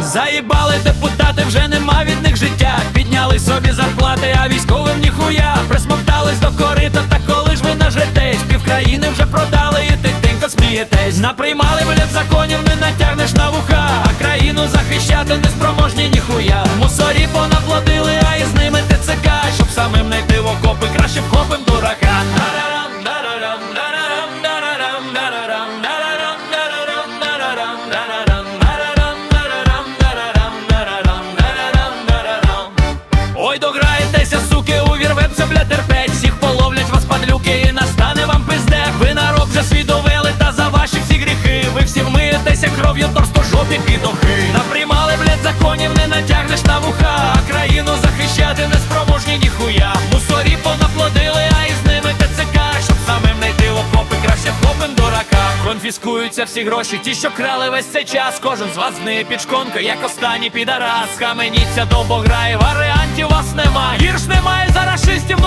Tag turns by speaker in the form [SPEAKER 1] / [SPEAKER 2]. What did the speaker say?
[SPEAKER 1] Заїбали депутати, вже нема від них життя. Підняли собі зарплати, а військовим ніхуя. Присмоктались до корита, та коли ж ви нажретесь, півкраїни вже продали і тихенько смієтесь. Наприймали, блядь, законів, не натягнеш на вуха, а країну захищати не спроможні ніхуя. Мусорі понаплодили, Ой, дограєтеся, суки, увірветься бля, терпеть. Всіх половлять вас падлюки і настане вам пизде. Ви народ вже свій довели, та за ваші всі гріхи. Ви всі вмиєтеся кров'ю торстожопі жопі Наприймали, Конфіскуються всі гроші, ті, що крали весь цей час. Кожен з вас не під шконкою, як останній підарас. Схаменіться довбограє, варіантів вас немає. Гірш немає за рашистів